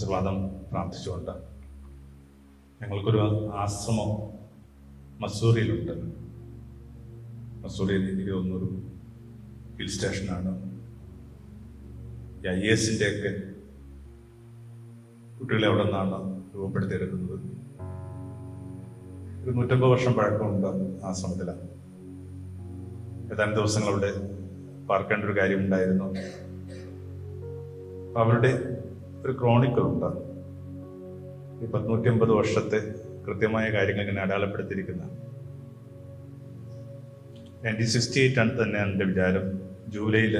ആശീർവാദം പ്രാർത്ഥിച്ചുകൊണ്ട് ഞങ്ങൾക്കൊരു ആശ്രമം മസൂറിയിലുണ്ട്. മസൂറിയിൽ എനിക്ക് തോന്നുന്നൊരു ഹിൽ സ്റ്റേഷനാണ്. ഈ ഐ എസിന്റെ ഒക്കെ കുട്ടികളെ അവിടെ നിന്നാണ് രൂപപ്പെടുത്തിയെടുക്കുന്നത്. ഒരു നൂറ്റമ്പത് വർഷം പഴക്കമുണ്ട് ആശ്രമത്തിൽ ഏതാനും ദിവസങ്ങൾ അവിടെ പാർക്കേണ്ട ഒരു കാര്യമുണ്ടായിരുന്നു. അവരുടെ ഒരു ക്രോണിക്കൾ ഉണ്ട്. ഈ പത്നൂറ്റി അമ്പത് വർഷത്തെ കൃത്യമായ കാര്യങ്ങൾ ഇങ്ങനെ അടയാളപ്പെടുത്തിയിരിക്കുന്ന. നയന്റീൻ സിക്സ്റ്റി എയ്റ്റ് ആണ് തന്നെ എന്റെ വിചാരം. ജൂലൈയിൽ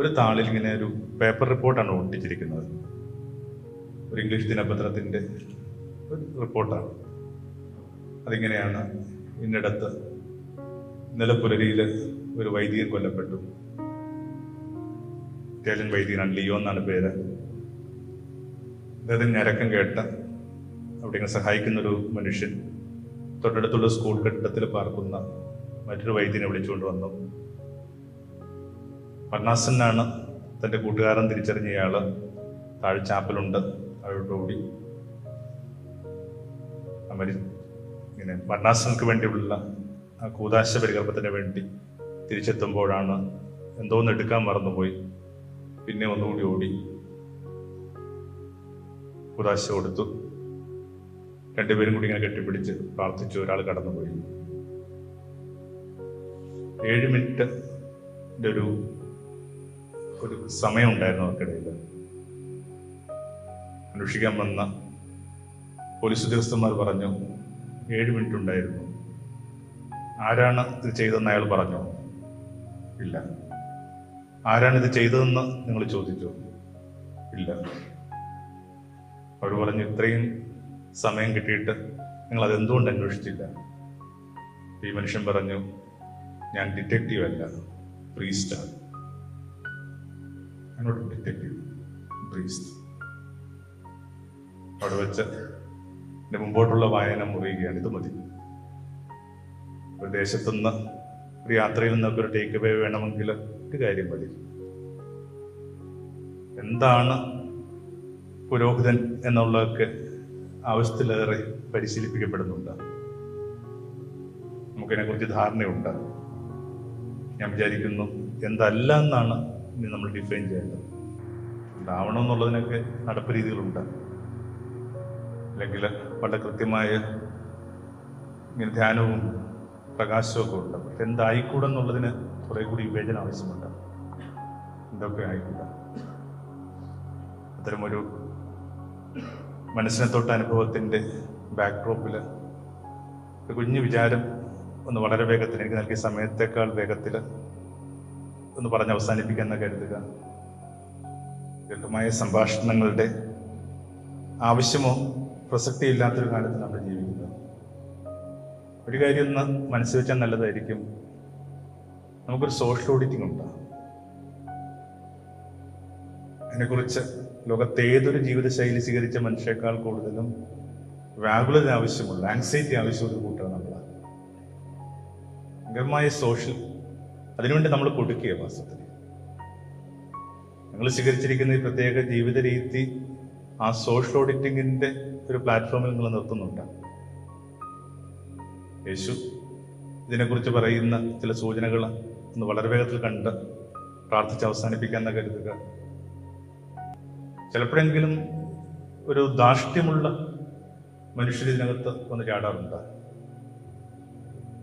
ഒരു താളിൽ ഇങ്ങനെ ഒരു പേപ്പർ റിപ്പോർട്ടാണ് ഒട്ടിച്ചിരിക്കുന്നത്. ഒരു ഇംഗ്ലീഷ് ദിനപത്രത്തിന്റെ ഒരു റിപ്പോർട്ടാണ് അതിങ്ങനെയാണ് ഇന്നിടത്ത് നിലപ്പുലരിയിൽ ഒരു വൈദികൻ കൊല്ലപ്പെട്ടു. ഇറ്റാലിയൻ വൈദികനാണ് ലിയോ എന്നാണ് പേര്. അദ്ദേഹത്തിന് ഞരക്കം കേട്ട അവിടെ ഇങ്ങനെ സഹായിക്കുന്ന ഒരു മനുഷ്യൻ തൊട്ടടുത്തുള്ള സ്കൂൾ കെട്ടിടത്തിൽ പാർക്കുന്ന മറ്റൊരു വൈദ്യനെ വിളിച്ചുകൊണ്ട് വന്നു. പർണാസനാണ് തന്റെ കൂട്ടുകാരൻ തിരിച്ചറിഞ്ഞ ഇയാൾ. താഴെ ചാപ്പലുണ്ട് ഓടി. അമരി ഇങ്ങനെ മരണാസനക്ക് വേണ്ടിയുള്ള ആ കൂതാശ പരികർമ്മത്തിന് വേണ്ടി തിരിച്ചെത്തുമ്പോഴാണ് എന്തോന്ന് എടുക്കാൻ മറന്നുപോയി. പിന്നെ ഒന്നുകൂടി ഓടി ഒരാശ കൊടുത്തു. രണ്ടുപേരും കൂടി ഇങ്ങനെ കെട്ടിപ്പിടിച്ച് പ്രാർത്ഥിച്ചു ഒരാൾ കടന്നുപോയി. ഏഴ് മിനിറ്റ് ഒരു ഒരു സമയം ഉണ്ടായിരുന്നു അവർക്കിടയിൽ. അന്വേഷിക്കാൻ വന്ന പോലീസ് ഉദ്യോഗസ്ഥന്മാർ പറഞ്ഞു ഏഴ് മിനിറ്റ് ഉണ്ടായിരുന്നു. ആരാണ് ഇത് ചെയ്തതെന്ന് അയാൾ പറഞ്ഞു? ഇല്ല. ആരാണ് ഇത് ചെയ്തതെന്ന് നിങ്ങൾ ചോദിച്ചു? ഇല്ല. അവർ പറഞ്ഞു ഇത്രയും സമയം കിട്ടിയിട്ട് നിങ്ങൾ അതെന്തുകൊണ്ട് അന്വേഷിച്ചില്ല? ഈ മനുഷ്യൻ പറഞ്ഞു ഞാൻ ഡിറ്റക്റ്റീവ് അല്ല പ്രീസ്റ്റാണ് എന്നോട് ഡിറ്റക്റ്റീവ് പ്രീസ്റ്റ് അവിടെ വെച്ച് എന്റെ മുമ്പോട്ടുള്ള വായന മുറിയുകയാണ്. ഇത് മതി. ഒരു ദേശത്തുനിന്ന് ഒരു യാത്രയിൽ നിന്നൊക്കെ ഒരു ടേക്ക് അവേ വേണമെങ്കിൽ ഒരു കാര്യം മതി. എന്താണ് പുരോഹിതൻ എന്നുള്ളതൊക്കെ ആവശ്യത്തിലേറെ പരിശീലിപ്പിക്കപ്പെടുന്നുണ്ട്. നമുക്കതിനെക്കുറിച്ച് ധാരണയുണ്ട്. ഞാൻ വിചാരിക്കുന്നു എന്തല്ല എന്നാണ് ഇനി നമ്മൾ ഡിഫൈൻ ചെയ്യേണ്ടത്. ഉണ്ടാവണം എന്നുള്ളതിനൊക്കെ നടപ്പ് രീതികളുണ്ട്. അല്ലെങ്കിൽ വളരെ കൃത്യമായ ഇങ്ങനെ ധ്യാനവും പ്രകാശവും ഒക്കെ ഉണ്ട്. എന്തായിക്കൂടെന്നുള്ളതിന് കുറെ കൂടി വിവേചനം ആവശ്യമുണ്ട്. എന്തൊക്കെ ആയിക്കൂടാ. അത്തരമൊരു മനസ്സിനെ തൊട്ട അനുഭവത്തിന്റെ ബാക്ക്ഡ്രോപ്പിൽ ഒരു കുഞ്ഞു വിചാരം ഒന്ന് വളരെ വേഗത്തിൽ എനിക്ക് നൽകിയ സമയത്തേക്കാൾ വേഗത്തിൽ ഒന്ന് പറഞ്ഞ് അവസാനിപ്പിക്കാൻ കരുതുക. ദീർഘമായ സംഭാഷണങ്ങളുടെ ആവശ്യമോ പ്രസക്തി പ്രസക്തിയില്ലാത്തൊരു കാലത്ത് നമ്മൾ ജീവിക്കുന്നത് ഒരു കാര്യം ഒന്ന് മനസ്സിൽ വെച്ചാൽ നല്ലതായിരിക്കും. നമുക്കൊരു സോഷ്യൽ ഓഡിറ്റിംഗ് ഉണ്ട്. അതിനെക്കുറിച്ച് ലോകത്തെ ഏതൊരു ജീവിതശൈലി സ്വീകരിച്ച മനുഷ്യരെക്കാൾ കൂടുതലും വ്യാകുലത ആവശ്യമുള്ള ആങ്സൈറ്റി ആവശ്യമുള്ള കൂട്ടാണ് നമ്മളാണ്. ഭയങ്കരമായ സോഷ്യൽ അതിനുവേണ്ടി നമ്മൾ കൊടുക്കുക വാസ്തവത്തിൽ നിങ്ങൾ സ്വീകരിച്ചിരിക്കുന്ന ഈ പ്രത്യേക ജീവിത രീതി ആ സോഷ്യൽ ഓഡിറ്റിങ്ങിന്റെ ഒരു പ്ലാറ്റ്ഫോമിൽ നിങ്ങൾ നിർത്തുന്നുണ്ട്. യേശു ഇതിനെക്കുറിച്ച് പറയുന്ന ചില സൂചനകൾ ഒന്ന് വളരെ വേഗത്തിൽ കണ്ട് പ്രാർത്ഥിച്ച് അവസാനിപ്പിക്കാൻ കരുതുക. ചിലപ്പോഴെങ്കിലും ഒരു ധാർഷ്ട്യമുള്ള മനുഷ്യർ ഇതിനകത്ത് വന്ന് ചാടാറുണ്ട്.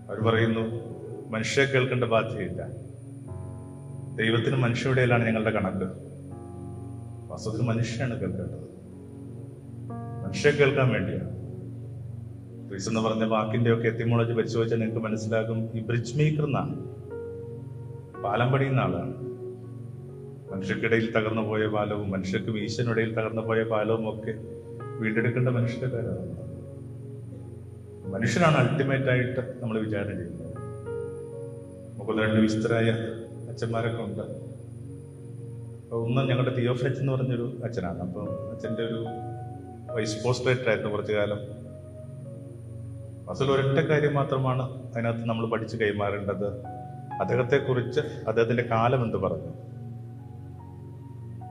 അവർ പറയുന്നു മനുഷ്യരെ കേൾക്കേണ്ട ബാധ്യതയില്ല. ദൈവത്തിനും മനുഷ്യരുടെയിലാണ് ഞങ്ങളുടെ കണക്ക്. വാസ്തവത്തിൽ മനുഷ്യനാണ് കേൾക്കേണ്ടത്. മനുഷ്യരെ കേൾക്കാൻ വേണ്ടിയാണ്. ക്രിസ് എന്ന് പറഞ്ഞ വാക്കിന്റെ ഒക്കെ എത്തിമോളജി പരിശോധിച്ചാൽ നിങ്ങൾക്ക് മനസ്സിലാകും ഈ ബ്രിഡ്ജ് മേക്കർ എന്നാണ് പാലം പണിയുന്ന ആളാണ് മനുഷ്യർക്കിടയിൽ തകർന്നു പോയ പാലവും മനുഷ്യർക്കും ഈശ്വരനിടയിൽ തകർന്നു പോയ പാലവും ഒക്കെ വീണ്ടെടുക്കേണ്ട മനുഷ്യരുടെ കാര്യമാണ് മനുഷ്യനാണ് അൾട്ടിമേറ്റ് ആയിട്ട് നമ്മൾ വിചാരണ ചെയ്യുന്നത്. നമുക്കൊന്ന് രണ്ട് വിശുദ്ധരായ അച്ഛന്മാരൊക്കെ ഉണ്ട്. ഒന്ന് ഞങ്ങളുടെ തിയോഫ്രച്ച് എന്ന് പറഞ്ഞൊരു അച്ഛനാണ്. അപ്പം അച്ഛന്റെ ഒരു വൈസ് പോസ്റ്ററേറ്റർ ആയിരുന്നു കുറച്ചു കാലം. അസൽ ഒരൊറ്റ കാര്യം മാത്രമാണ് അതിനകത്ത് നമ്മൾ പഠിച്ച് കൈമാറേണ്ടത്. അദ്ദേഹത്തെക്കുറിച്ച് അദ്ദേഹത്തിന്റെ കാലം എന്ത് പറഞ്ഞു?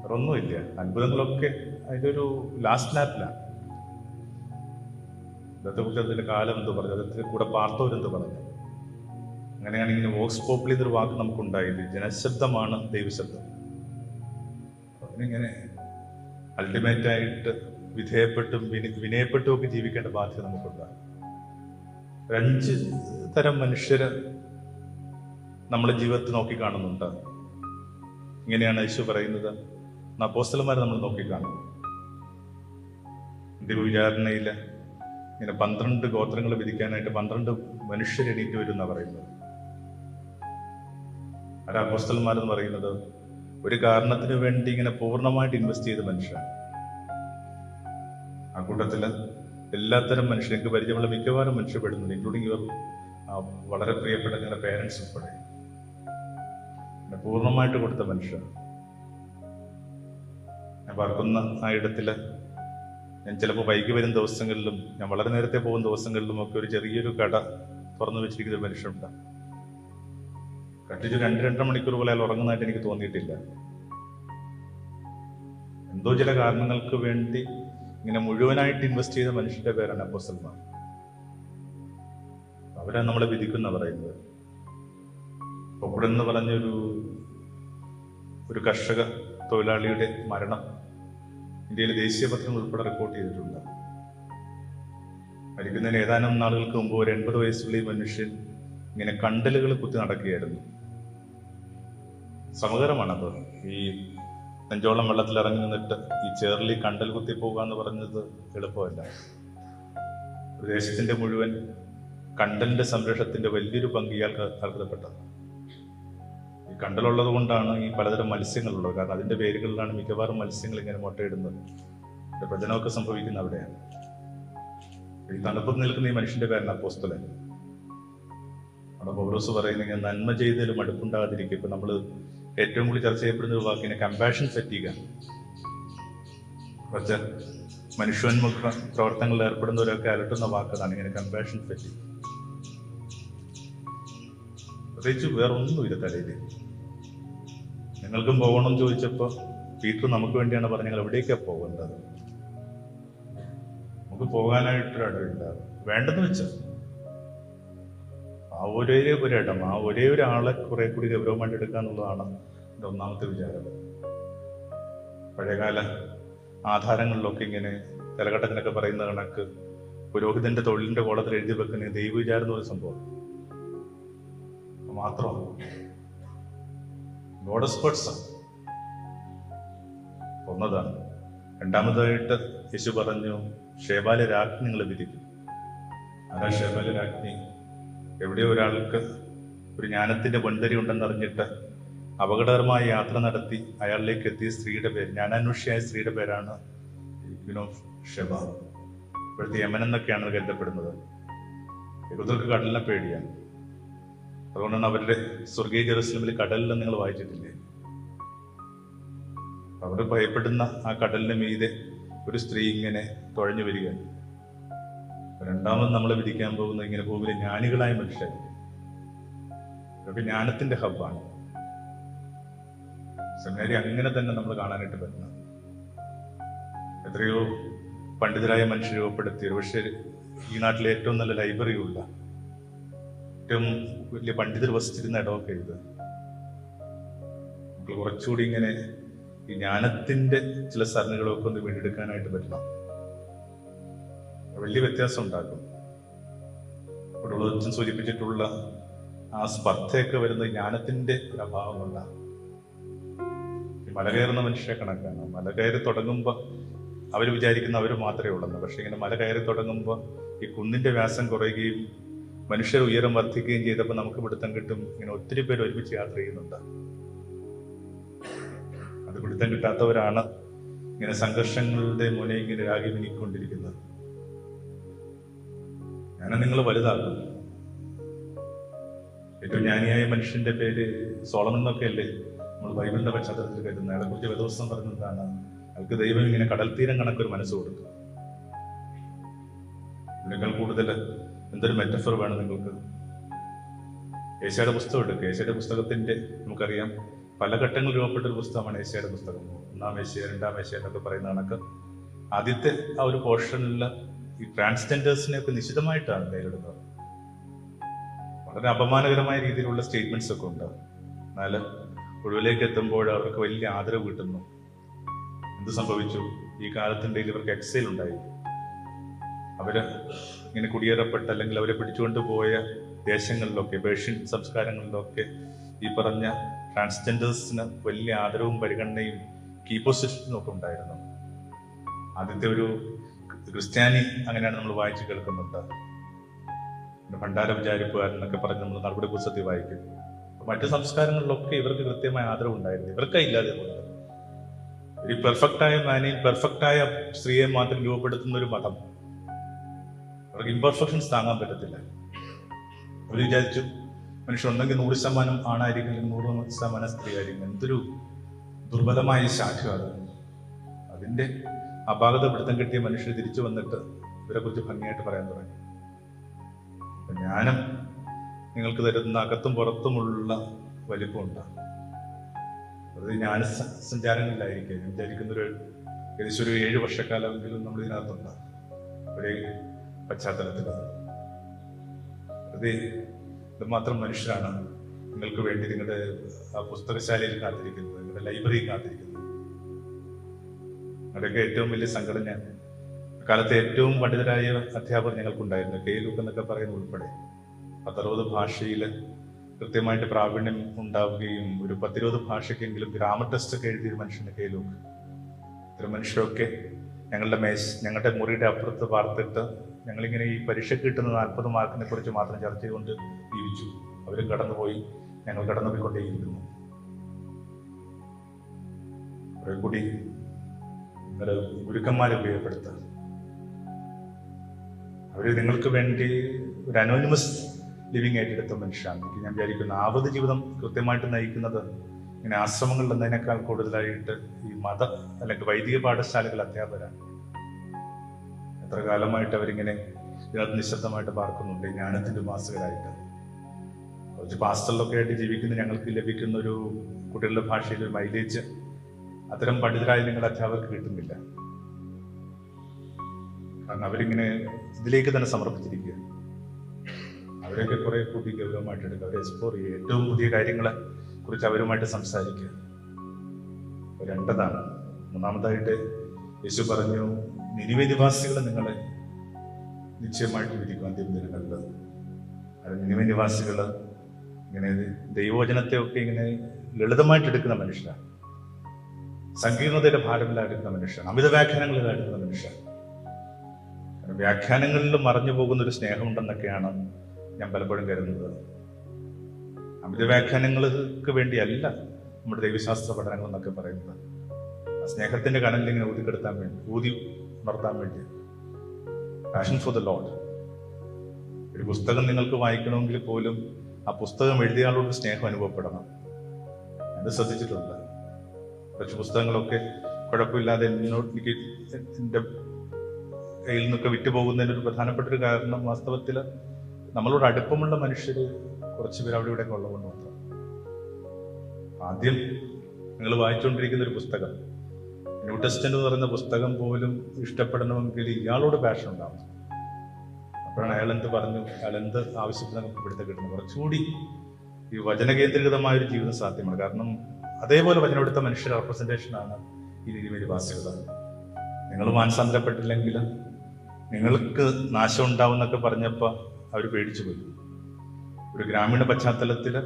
വേറെ ഒന്നുമില്ല അത്ഭുതങ്ങളൊക്കെ അതിന്റെ ഒരു ലാസ്റ്റ് ലാപ്പിലാണ് അദ്ദേഹത്തെക്കുറിച്ച് അതിന്റെ കാലം എന്ത് പറഞ്ഞു? അദ്ദേഹത്തിന്റെ കൂടെ പാർത്തവരെന്ത് പറഞ്ഞു? അങ്ങനെയാണെങ്കിൽ വോക്സ് പോപ്പിളി എന്നൊരു വാക്ക് നമുക്കുണ്ടായില്ല ജനശബ്ദമാണ് ദൈവശബ്ദം. അതിനിങ്ങനെ അൾട്ടിമേറ്റ് ആയിട്ട് വിധേയപ്പെട്ടും വിനി വിനയപ്പെട്ടും ഒക്കെ ജീവിക്കേണ്ട ബാധ്യത നമുക്കുണ്ട്. ഒരഞ്ച് തരം മനുഷ്യര് നമ്മുടെ ജീവിതത്തിൽ നോക്കി കാണുന്നുണ്ട്. ഇങ്ങനെയാണ് യേശു പറയുന്നത്. അപ്പോസ്റ്റലന്മാരെ നമ്മൾ നോക്കിക്കാണും വിചാരണയിൽ ഇങ്ങനെ പന്ത്രണ്ട് ഗോത്രങ്ങൾ വിധിക്കാനായിട്ട് പന്ത്രണ്ട് മനുഷ്യർ എണീറ്റ് വരും എന്നാണ് പറയുന്നത്. ഒരു അപ്പോസ്റ്റലന്മാരെന്ന് പറയുന്നത്? ഒരു കാരണത്തിന് വേണ്ടി ഇങ്ങനെ പൂർണമായിട്ട് ഇൻവെസ്റ്റ് ചെയ്ത മനുഷ്യരാണ് ആ കൂട്ടത്തിൽ എല്ലാത്തരം മനുഷ്യർക്ക് പരിചയമുള്ള മിക്കവാറും മനുഷ്യപ്പെടുന്നുണ്ട് ഇൻക്ലൂഡിങ് ഇവർ വളരെ പ്രിയപ്പെട്ട നിങ്ങളുടെ പേരൻസ് ഉൾപ്പെടെ. പൂർണമായിട്ട് കൊടുത്ത മനുഷ്യർ ഞാൻ പറക്കുന്ന ആ ഇടത്തിൽ ഞാൻ ചിലപ്പോൾ വൈകി വരും ദിവസങ്ങളിലും ഞാൻ വളരെ നേരത്തെ പോകുന്ന ദിവസങ്ങളിലും ഒക്കെ ഒരു ചെറിയൊരു കട തുറന്നു വെച്ചിരിക്കുന്ന ഒരു മനുഷ്യനുണ്ട്. കട്ടിച്ച് രണ്ട് രണ്ടര മണിക്കൂർ പോലെ അയാൾ ഉറങ്ങുന്നതായിട്ട് എനിക്ക് തോന്നിയിട്ടില്ല. എന്തോ ചില കാരണങ്ങൾക്ക് വേണ്ടി ഇങ്ങനെ മുഴുവനായിട്ട് ഇൻവെസ്റ്റ് ചെയ്ത മനുഷ്യന്റെ പേരാണ് അപ്പോസൽമാർ അവരാണ് നമ്മളെ വിധിക്കുന്ന പറയുന്നത്. പൊപ്പടൻ എന്ന് പറഞ്ഞൊരു ഒരു കർഷക തൊഴിലാളിയുടെ മരണം ഇന്ത്യയിലെ ദേശീയ പത്രങ്ങൾ ഉൾപ്പെടെ റിപ്പോർട്ട് ചെയ്തിട്ടുണ്ട്. മരിക്കുന്നതിന് ഏതാനും നാളുകൾക്ക് മുമ്പ് ഒരു എൺപത് വയസ്സുള്ള ഈ മനുഷ്യൻ ഇങ്ങനെ കണ്ടലുകൾ കുത്തി നടക്കുകയായിരുന്നു. സമകരമാണത് ഈ നെഞ്ചോളം വെള്ളത്തിൽ ഇറങ്ങി നിന്നിട്ട് ഈ ചേറിൽ കണ്ടൽ കുത്തി പോകുക എന്ന് പറഞ്ഞത് എളുപ്പമല്ല. ദേശത്തിന്റെ മുഴുവൻ കണ്ടലിന്റെ സംരക്ഷണത്തിന്റെ വലിയൊരു പങ്ക് ഇയാൾക്ക് അർഹതപ്പെട്ടത്. ഈ കണ്ടലുള്ളത് കൊണ്ടാണ് ഈ പലതരം മത്സ്യങ്ങളുള്ളത്. കാരണം അതിന്റെ പേരുകളിലാണ് മിക്കവാറും മത്സ്യങ്ങൾ ഇങ്ങനെ മുട്ടയിടുന്നത്. പ്രജനമൊക്കെ സംഭവിക്കുന്ന അവിടെയാണ്. ഈ തണുപ്പ് നിൽക്കുന്ന ഈ മനുഷ്യന്റെ പേരാണ് അപ്പോസ്തലൻ. അവിടെ പൗലോസ് പറയുന്ന നന്മ ചെയ്തതിലും അടുപ്പുണ്ടാകാതിരിക്കും. ഇപ്പൊ നമ്മൾ ഏറ്റവും കൂടുതൽ ചർച്ച ചെയ്യപ്പെടുന്ന ഒരു വാക്കിനെ കമ്പാഷൻ ഫറ്റീക മനുഷ്യോന്മുഖ പ്രവർത്തനങ്ങളിൽ ഏർപ്പെടുന്നവരൊക്കെ അലട്ടുന്ന വാക്കതാണ് ഇങ്ങനെ കമ്പാഷൻ ഫറ്റീക പ്രത്യേകിച്ച് വേറൊന്നുമില്ല തലയിൽ. നിങ്ങൾക്കും പോകണം എന്ന് ചോദിച്ചപ്പോൾ പീറ്റർ നമുക്ക് വേണ്ടിയാണ് പറഞ്ഞത് ഞങ്ങൾ എവിടേക്കാണ് പോകേണ്ടത്? നമുക്ക് പോകാനായിട്ടൊരിടമില്ല വേണ്ടെന്ന് വെച്ചാൽ ആ ഒരേ ഒരു ഇടം ആ ഒരേ ഒരാളെ കുറെ കൂടി ഗൗരവമായിട്ട് എടുക്കുക എന്നുള്ളതാണ് എന്റെ ഒന്നാമത്തെ വിചാരം. പഴയകാല ആധാരങ്ങളിലൊക്കെ ഇങ്ങനെ തലഘട്ടത്തിനൊക്കെ പറയുന്ന കണക്ക് പുരോഹിതന്റെ തൊഴിലിന്റെ കോളത്തിൽ എഴുതി വെക്കുന്ന ദൈവവിചാരം എന്ന് ഒരു സംഭവം. മാത്രം ഗോഡസ്പേർട്സ് ഒന്നതാണ്. രണ്ടാമതായിട്ട് യേശു പറഞ്ഞു ഷേബാല രാജ്ഞി നിങ്ങൾ വിധിക്കും. ആരാ ഷേബാല രാജ്ഞി? എവിടെയോ ഒരാൾക്ക് ഒരു ജ്ഞാനത്തിന്റെ പൊൻതരി ഉണ്ടെന്നറിഞ്ഞിട്ട് അപകടകരമായ യാത്ര നടത്തി അയാളിലേക്ക് എത്തിയ സ്ത്രീയുടെ പേര് ജ്ഞാനാന്വേഷിയായ സ്ത്രീയുടെ പേരാണ് ഷെബ. ഇപ്പോഴത്തെ യമൻ എന്നൊക്കെയാണ് കരുതപ്പെടുന്നത്. യഹൂദർക്ക് കടലിനെ പേടിയാണ്. അതുകൊണ്ടാണ് അവരുടെ സ്വർഗീയ ജെറുസലമിൽ കടലിൽ നിങ്ങൾ വായിച്ചിട്ടില്ലേ? അവർ ഭയപ്പെടുന്ന ആ കടലിന് മീതെ ഒരു സ്ത്രീ ഇങ്ങനെ തുഴഞ്ഞു വരിക രണ്ടാമത് നമ്മളെ വിധിക്കാൻ പോകുന്ന ഇങ്ങനെ ഭൂമിയിലെ ജ്ഞാനികളായ മനുഷ്യർ. ഇതൊക്കെ ജ്ഞാനത്തിന്റെ ഹബ്ബാണ്. സെമിനാരി അങ്ങനെ തന്നെ നമ്മൾ കാണാനായിട്ട് പറ്റുന്നത് എത്രയോ പണ്ഡിതരായ മനുഷ്യർ രൂപപ്പെടുത്തി. പക്ഷേ ഈ നാട്ടിലെ ഏറ്റവും നല്ല ലൈബ്രറി ഉള്ള ഏറ്റവും വലിയ പണ്ഡിതർ വസിച്ചിരുന്ന ഇടമൊക്കെ ഇത് നമുക്ക് കുറച്ചുകൂടി ഇങ്ങനെ ഈ ജ്ഞാനത്തിന്റെ ചില സരണികളൊക്കെ ഒന്ന് വീണ്ടെടുക്കാനായിട്ട് പറ്റണം. വലിയ വ്യത്യാസം ഉണ്ടാക്കും. ഇവിടെ സൂചിപ്പിച്ചിട്ടുള്ള ആ സ്പർദ്ധയൊക്കെ വരുന്ന ജ്ഞാനത്തിന്റെ ഒരു അഭാവം കൊണ്ടാണ്. ഈ മല കയറുന്ന മനുഷ്യരെ കണക്കാണ്. മല കയറി തുടങ്ങുമ്പോൾ അവർ വിചാരിക്കുന്ന അവർ മാത്രമേ ഉള്ളെന്ന് പക്ഷെ ഇങ്ങനെ മല കയറി തുടങ്ങുമ്പോൾ ഈ കുന്നിന്റെ വ്യാസം കുറയുകയും മനുഷ്യർ ഉയരം വർദ്ധിക്കുകയും ചെയ്തപ്പോൾ നമുക്ക് പിടുത്തം കിട്ടും. ഇങ്ങനെ ഒത്തിരി പേര് ഒരുമിച്ച് യാത്ര ചെയ്യുന്നുണ്ട്. അത് പിടുത്തം കിട്ടാത്തവരാണ് ഇങ്ങനെ സംഘർഷങ്ങളുടെ മുനെ ഇങ്ങനെ രാഗി മിനിക്കൊണ്ടിരിക്കുന്നത് ഞാൻ നിങ്ങൾ വലുതാക്കും. ഏറ്റവും ജ്ഞാനിയായ മനുഷ്യന്റെ പേര് സോളമൻ എന്നൊക്കെ അല്ലേ? നമ്മൾ ബൈബിളിന്റെ പശ്ചാത്തലത്തിൽ കരുതുന്നത് അയാളെ കുറിച്ച് വേദവസ്തം പറഞ്ഞതാണ്. അയാൾക്ക് ദൈവം ഇങ്ങനെ കടൽ തീരം കണക്കൊരു മനസ്സ് കൊടുത്തു. ഇതിനേക്കാൾ കൂടുതൽ എന്തൊരു മെറ്റഫർ വേണം നിങ്ങൾക്ക്? ഏഷ്യയുടെ പുസ്തകം എടുക്കുക ഏഷ്യയുടെ പുസ്തകത്തിന്റെ നമുക്കറിയാം പല ഘട്ടങ്ങൾ രൂപപ്പെട്ട ഒരു പുസ്തകമാണ് ഏഷ്യയുടെ പുസ്തകം. ഒന്നാം ഏഷ്യ രണ്ടാം ഏഷ്യ എന്നൊക്കെ പറയുന്ന കണക്ക്. ആദ്യത്തെ ആ ഒരു പോർഷനിലുള്ള ഈ ട്രാൻസ്ജെൻഡേഴ്സിനെ ഒക്കെ നിശിതമായിട്ടാണ് നേരിടുന്നത്. വളരെ അപമാനകരമായ രീതിയിലുള്ള സ്റ്റേറ്റ്മെന്റ്സ് ഒക്കെ ഉണ്ട്. എന്നാൽ ഒഴിവിലേക്ക് എത്തുമ്പോൾ അവർക്ക് വലിയ ആദരവ് കിട്ടുന്നു. എന്ത് സംഭവിച്ചു? ഈ കാലത്തിന്റെ ഇവർക്ക് എക്സൈൽ ഉണ്ടായി. അവർ ഇങ്ങനെ കുടിയേറപ്പെട്ട അല്ലെങ്കിൽ അവരെ പിടിച്ചുകൊണ്ട് പോയ ദേശങ്ങളിലൊക്കെ പേർഷ്യൻ സംസ്കാരങ്ങളിലൊക്കെ ഈ പറഞ്ഞ ട്രാൻസ്ജെൻഡേഴ്സിന് വലിയ ആദരവും പരിഗണനയും കീ പൊസിഷനും ഒക്കെ ഉണ്ടായിരുന്നു. ആദ്യത്തെ ഒരു ക്രിസ്ത്യാനി അങ്ങനെയാണ് നമ്മൾ വായിച്ചു കേൾക്കുന്നുണ്ട്. ഭണ്ഡാര വിചാരിപ്പുകാരനൊക്കെ പറഞ്ഞ് നമ്മൾ നടപടി പുസ്തകത്തിൽ വായിക്കും. മറ്റു സംസ്കാരങ്ങളിലൊക്കെ ഇവർക്ക് കൃത്യമായ ആദരവ് ഉണ്ടായിരുന്നു. ഇവർക്കില്ലാതെ പോയത്. ഒരു പെർഫെക്റ്റായ മാനെയും പെർഫെക്റ്റായ സ്ത്രീയെ മാത്രം രൂപപ്പെടുത്തുന്ന ഒരു മതം. അവർക്ക് ഇമ്പർഫെക്ഷൻസ് താങ്ങാൻ പറ്റത്തില്ല. അവർ വിചാരിച്ചു മനുഷ്യൻ ഉണ്ടെങ്കിൽ നൂറ് ശതമാനം ആണായിരിക്കും അല്ലെങ്കിൽ നൂറ് ശതമാനം സ്ത്രീ ആയിരിക്കും എന്തൊരു ദുർബലമായ അത്. അതിന്റെ അപാകത പിടുത്തം കിട്ടിയ മനുഷ്യർ തിരിച്ചു വന്നിട്ട് ഇവരെ കുറിച്ച് ഭംഗിയായിട്ട് പറയാൻ തുടങ്ങി. ജ്ഞാനം നിങ്ങൾക്ക് തരുന്ന അകത്തും പുറത്തുമുള്ള വലിപ്പമുണ്ട്. അത് ജ്ഞാന സഞ്ചാരങ്ങളിലായിരിക്കും. ഞാൻ വിചാരിക്കുന്ന ഒരു ഏകദേശം ഒരു ഏഴ് വർഷക്കാലമെങ്കിലും നമ്മൾ ഇതിനകത്തുണ്ട്. ഒരേ പശ്ചാത്തലത്തിൽ അത് ഇതുമാത്രം മനുഷ്യരാണ് നിങ്ങൾക്ക് വേണ്ടി നിങ്ങളുടെ പുസ്തകശാലയിൽ കാത്തിരിക്കുന്നത് നിങ്ങളുടെ ലൈബ്രറിയിൽ കാത്തിരിക്കുന്നത്. അതൊക്കെ ഏറ്റവും വലിയ സംഘടന കാലത്തെ ഏറ്റവും പണ്ഡിതരായ അധ്യാപകർ ഞങ്ങൾക്കുണ്ടായിരുന്നു. കെ. ലൂക്ക് എന്നൊക്കെ പറയുന്ന ഉൾപ്പെടെ പത്തറുപത് ഭാഷയിൽ കൃത്യമായിട്ട് പ്രാവീണ്യം ഉണ്ടാവുകയും ഒരു പത്തിരുപത് ഭാഷയ്ക്കെങ്കിലും ഗ്രാമർ ടെസ്റ്റ് ഒക്കെ എഴുതിയ മനുഷ്യന് കെ. ലൂക്ക്. ഇത്തരം മനുഷ്യരൊക്കെ ഞങ്ങളുടെ മേശ ഞങ്ങളുടെ മുറിയുടെ അപ്പുറത്ത് പാർത്തിട്ട് ഞങ്ങളിങ്ങനെ ഈ പരീക്ഷയ്ക്ക് കിട്ടുന്ന നാൽപ്പത് മാർക്കിനെ കുറിച്ച് മാത്രം ചർച്ച ചെയ്തുകൊണ്ട് ജീവിച്ചു. അവരും കടന്നുപോയി. ഞങ്ങൾ കടന്നുപോയിക്കൊണ്ടേയിരിക്കുന്നു കുറെ കൂടി ഗുരുക്കന്മാരെ ഉപയോഗപ്പെടുത്തുക അവർ നിങ്ങൾക്ക് വേണ്ടി ഒരു അനോണിമസ് ലിവിങ് ഏറ്റെടുത്ത മനുഷ്യരാണ് എനിക്ക് ഞാൻ വിചാരിക്കുന്നു ആവത് ജീവിതം കൃത്യമായിട്ട് നയിക്കുന്നത് ഇങ്ങനെ ആശ്രമങ്ങളിൽ എന്നതിനേക്കാൾ കൂടുതലായിട്ട് ഈ മത അല്ലെങ്കിൽ വൈദിക പാഠശാലകൾ അധ്യാപകരാണ്. എത്ര കാലമായിട്ട് അവരിങ്ങനെ നിശബ്ദമായിട്ട് പാർക്കുന്നുണ്ട്. ജ്ഞാനത്തിന്റെ മാസുകളായിട്ട് കുറച്ച് പാസ്റ്ററിലൊക്കെ ആയിട്ട് ജീവിക്കുന്ന ഞങ്ങൾക്ക് ലഭിക്കുന്ന ഒരു കുട്ടികളുടെ ഭാഷയിൽ ഒരു മൈലേജ് അത്തരം പണ്ഡിതരായ നിങ്ങളുടെ അധ്യാപകർക്ക് കിട്ടുന്നില്ല. കാരണം അവരിങ്ങനെ ഇതിലേക്ക് തന്നെ സമർപ്പിച്ചിരിക്കുക അവരൊക്കെ കുറെ കൂടി ഗൗരവമായിട്ട് എടുക്കുക. അവരെ എക്സ്പ്ലോർ ചെയ്യുക. ഏറ്റവും പുതിയ കാര്യങ്ങളെ കുറിച്ച് അവരുമായിട്ട് സംസാരിക്കുക. രണ്ടതാണ്. മൂന്നാമതായിട്ട് യേശു പറഞ്ഞു നിരവധിവാസികളെ നിങ്ങളെ നിശ്ചയമായിട്ട് വിധിക്കും അന്തിമ ദിനങ്ങളിൽ അത് നിരവധി നിവാസികൾ ഇങ്ങനെ ദൈവവചനത്തെ ഒക്കെ ഇങ്ങനെ ലളിതമായിട്ട് എടുക്കുന്ന മനുഷ്യരാണ്. സങ്കീർണതയുടെ ഭാരമില്ലാതിരിക്കുന്ന മനുഷ്യരാണ്. അമിത വ്യാഖ്യാനങ്ങളിലായിരിക്കുന്ന മനുഷ്യരാണ്. വ്യാഖ്യാനങ്ങളിൽ മറഞ്ഞു പോകുന്ന ഒരു സ്നേഹമുണ്ടെന്നൊക്കെയാണ് ഞാൻ പലപ്പോഴും കരുതുന്നത്. അമിത വ്യാഖ്യാനങ്ങൾക്ക് വേണ്ടിയല്ല നമ്മുടെ ദൈവശാസ്ത്ര പഠനങ്ങൾ എന്നൊക്കെ പറയുന്നത് സ്നേഹത്തിന്റെ കനലിൽ ഇങ്ങനെ ഊതിക്കെടുത്താൻ വേണ്ടി ഊതി ഉണർത്താൻ വേണ്ടി. പാഷൻ ഫോർ ദ ലോഡ് ഒരു പുസ്തകം നിങ്ങൾക്ക് വായിക്കണമെങ്കിൽ പോലും ആ പുസ്തകം എഴുതിയ ആളോട് സ്നേഹം അനുഭവപ്പെടണം. അത് ശ്രദ്ധിച്ചിട്ടുണ്ട്. കുറച്ച് പുസ്തകങ്ങളൊക്കെ കുഴപ്പമില്ലാതെ എന്നോട് എനിക്ക് എന്റെ കയ്യിൽ നിന്നൊക്കെ വിറ്റുപോകുന്നതിന്റെ ഒരു പ്രധാനപ്പെട്ട ഒരു കാരണം വാസ്തവത്തിൽ നമ്മളോട് അടുപ്പമുള്ള മനുഷ്യർ കുറച്ച് പേര് അവിടെ ഇവിടെ ഉള്ളതുകൊണ്ട് മാത്രം. ആദ്യം നിങ്ങൾ വായിച്ചുകൊണ്ടിരിക്കുന്ന ഒരു പുസ്തകം. ന്യൂ ടെസ്റ്റന്റ് എന്ന് പറയുന്ന പുസ്തകം പോലും ഇഷ്ടപ്പെടണമെങ്കിൽ ഇയാളോട് പാഷൻ ഉണ്ടാവും അപ്പോഴാണ് അയാൾ എന്ത് പറഞ്ഞു? അയാൾ എന്ത് ആവശ്യത്തിന് ഇവിടുത്തെ കിട്ടുന്നത്? കുറച്ചുകൂടി ഈ വചനകേന്ദ്രീകൃതമായ ഒരു ജീവിതം സാധ്യമാണ്. കാരണം അതേപോലെ വചനമെടുത്ത മനുഷ്യരുടെ റെപ്രസെന്റേഷനാണ് ഈ നിരവധിവാസികൾ നിങ്ങൾ മാനസാന്തരപ്പെട്ടില്ലെങ്കിൽ നിങ്ങൾക്ക് നാശം ഉണ്ടാവും എന്നൊക്കെ പറഞ്ഞപ്പോൾ അവർ പേടിച്ചു പോയി ഒരു ഗ്രാമീണ പശ്ചാത്തലത്തിൽ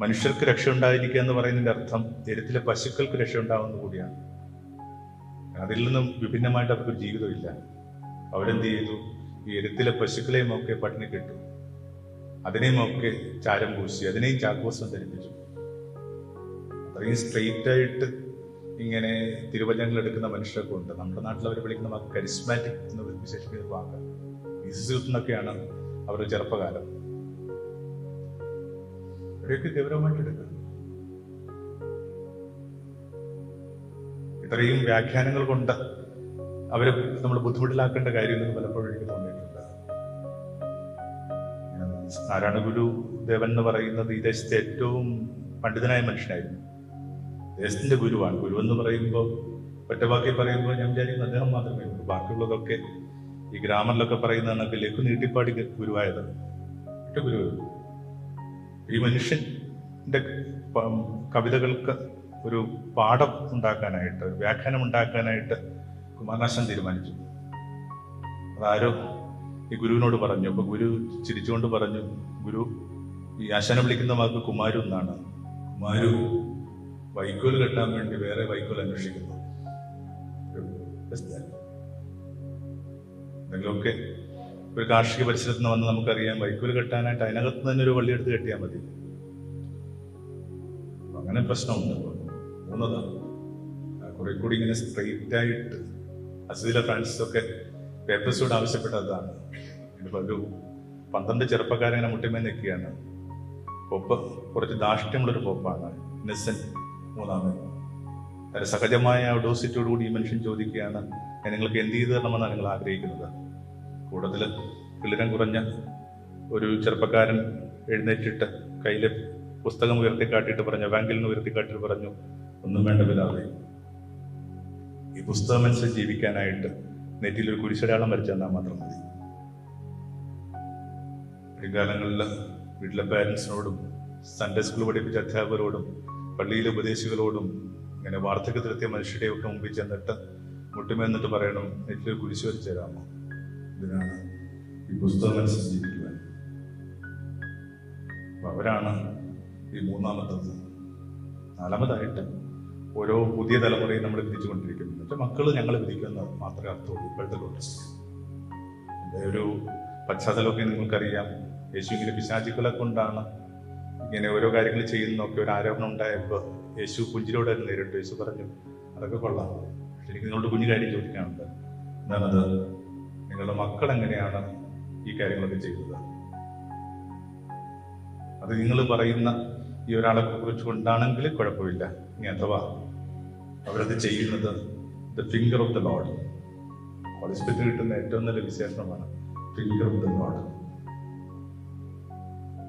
മനുഷ്യർക്ക് രക്ഷ ഉണ്ടായിരിക്കുക എന്ന് പറയുന്നതിന്റെ അർത്ഥം എരുത്തിലെ പശുക്കൾക്ക് രക്ഷ ഉണ്ടാവുന്ന കൂടിയാണ്. അതിൽ നിന്നും വിഭിന്നമായിട്ട് അവർക്ക് ജീവിതമില്ല അവരെന്ത് ചെയ്തു? ഈ എരുത്തിലെ പശുക്കളെയും ഒക്കെ പട്ടിണി കിട്ടു. അതിനെയും ഒക്കെ ചാരം പൂശി അതിനെയും ചാക്കോസം ധരിപ്പിച്ചു. അത്രയും സ്ട്രെയിറ്റ് ആയിട്ട് ഇങ്ങനെ തിരുവല്ലങ്ങൾ എടുക്കുന്ന മനുഷ്യരൊക്കെ ഉണ്ട്. നമ്മുടെ നാട്ടിൽ അവർ വിളിക്കുന്ന കരിസ്മാറ്റിക് എന്ന് വിശേഷിക്കുന്ന വാക്ക് എന്നൊക്കെയാണ് അവരുടെ ചെറുപ്പകാലം. ഇവരെയൊക്കെ ഗൗരവമായിട്ട് എടുക്കുക ഇത്രയും വ്യാഖ്യാനങ്ങൾ കൊണ്ട് അവരെ നമ്മൾ ബുദ്ധിമുട്ടിലാക്കേണ്ട കാര്യമെന്ന് പലപ്പോഴും എനിക്ക് തോന്നിയിട്ടുണ്ട്. നാരായണ ഗുരു ദേവൻ എന്ന് പറയുന്നത് ഈ ദേശത്തെ ഏറ്റവും പണ്ഡിതനായ മനുഷ്യനായിരുന്നു. ദേശത്തിന്റെ ഗുരുവാണ്. ഗുരു എന്ന് പറയുമ്പോൾ ഒറ്റവാക്കി പറയുമ്പോൾ ഞാൻ വിചാരിക്കുന്നു അദ്ദേഹം മാത്രമേ ഉള്ളൂ. ബാക്കിയുള്ളതൊക്കെ ഈ ഗ്രാമറിലൊക്കെ പറയുന്ന ലഘു നീട്ടിപ്പാടി ഗുരുവായത്. ഒറ്റ ഗുരു ഈ മനുഷ്യന്റെ കവിതകൾക്ക് ഒരു പാഠം ഉണ്ടാക്കാനായിട്ട് ഒരു വ്യാഖ്യാനം ഉണ്ടാക്കാനായിട്ട് കുമാരനാശൻ തീരുമാനിച്ചു. അതാരോ ഈ ഗുരുവിനോട് പറഞ്ഞു അപ്പൊ ഗുരു ചിരിച്ചുകൊണ്ട് പറഞ്ഞു ഗുരു ഈ ആശാനെ വിളിക്കുന്ന വാക്ക് കുമാരു എന്നാണ്. കുമാരു വൈക്കോൽ കെട്ടാൻ വേണ്ടി വേറെ വൈക്കോൽ അന്വേഷിക്കുന്നു. എന്തെങ്കിലുമൊക്കെ ഒരു കാർഷിക പരിസരത്ത് നിന്ന് വന്ന് നമുക്കറിയാം വൈക്കോൽ കെട്ടാനായിട്ട് അതിനകത്ത് തന്നെ ഒരു വള്ളി എടുത്ത് കെട്ടിയാൽ മതി. അങ്ങനെ പ്രശ്നമുണ്ട്. മൂന്നതാണ് കുറെ കൂടി ഇങ്ങനെ സ്ട്രെയിറ്റ് ആയിട്ട് അസീല ഫ്രാൻസിസ് ഒക്കെ പേപ്പേഴ്സോട് ആവശ്യപ്പെട്ടതാണ് ഇനിയിപ്പോ ഒരു പന്ത്രണ്ട് ചെറുപ്പക്കാരെ ഇങ്ങനെ മുട്ടിമേ നിൽക്കുകയാണ്. പോപ്പ് കുറച്ച് ദാഷ്ട്യമുള്ളൊരു പോപ്പാണ് ഇന്നസെന്റ് മൂന്നാമൻ. വളരെ സഹജമായ ഔഡോസിറ്റോടുകൂടി ഈ മനുഷ്യൻ ചോദിക്കുകയാണ് നിങ്ങൾക്ക് എന്ത് ചെയ്തു തരണമെന്നാണ് നിങ്ങൾ ആഗ്രഹിക്കുന്നത്? കൂടുതൽ കിളിരം കുറഞ്ഞ ഒരു ചെറുപ്പക്കാരൻ എഴുന്നേറ്റിട്ട് കയ്യിലെ പുസ്തകം ഉയർത്തിക്കാട്ടിയിട്ട് പറഞ്ഞു ബാങ്കിൽ നിന്ന് ഉയർത്തിക്കാട്ടിട്ട് പറഞ്ഞു ഒന്നും വേണ്ട പിതാവേ. ഈ പുസ്തകം അനുസരിച്ച് ജീവിക്കാനായിട്ട് നെറ്റിയിൽ ഒരു കുരിശടയാളം വരച്ചു തന്നാൽ മാത്രം മതി. പിൽക്കാലങ്ങളിൽ വീട്ടിലെ പാരൻസിനോടും സൺഡേ സ്കൂൾ പഠിപ്പിച്ച അധ്യാപകരോടും പള്ളിയിലെ ഉപദേശികളോടും ഇങ്ങനെ വാർദ്ധക്യത്തിലെത്തിയ മനുഷ്യരുടെ ഒക്കെ മുമ്പിൽ ചെന്നിട്ട് മുട്ടുമെന്നിട്ട് പറയണം നെറ്റിൽ കുരിശ് വരച്ചു തരാമോ? ഇതിനാണ് ഈ പുസ്തകം അനുസരിച്ച് ജീവിക്കുവാൻ. അവരാണ് ഈ മൂന്നാമത്തത്. നാലാമതായിട്ട് ഓരോ പുതിയ തലമുറയും നമ്മൾ വിധിച്ചുകൊണ്ടിരിക്കുന്നു എന്നിട്ട് മക്കൾ ഞങ്ങൾ വിധിക്കുന്ന മാത്രമേ അർത്ഥമുള്ളൂ. ഇപ്പോഴത്തെ ലോട്ടസ് എന്റെ ഒരു പശ്ചാത്തലമൊക്കെ നിങ്ങൾക്കറിയാം. യേശു ഇങ്ങനെ പിശാചികളെ കൊണ്ടാണ് ഇങ്ങനെ ഓരോ കാര്യങ്ങൾ ചെയ്യുന്നൊക്കെ ഒരു ആരോപണം ഉണ്ടായപ്പോൾ യേശു പുഞ്ചിരോട് നേരിട്ട്. യേശു പറഞ്ഞു അതൊക്കെ കൊള്ളാം. എനിക്ക് നിങ്ങളോട് കുഞ്ഞു കാര്യം ചോദിക്കാനുണ്ട്. എന്താണത്? നിങ്ങളുടെ മക്കൾ എങ്ങനെയാണ് ഈ കാര്യങ്ങളൊക്കെ ചെയ്തത്? അത് നിങ്ങൾ പറയുന്ന ഈ ഒരാളെ കുറിച്ച് കൊണ്ടാണെങ്കിൽ കുഴപ്പമില്ല. ഇനി അഥവാ അവരത് ചെയ്യുന്നത് the finger of the lord ഹോളിസ്പിറ്റൽ കിട്ടുന്ന ഏറ്റവും നല്ല വിശേഷണമാണ് ഫിംഗർ ഓഫ് ദ ലോഡ്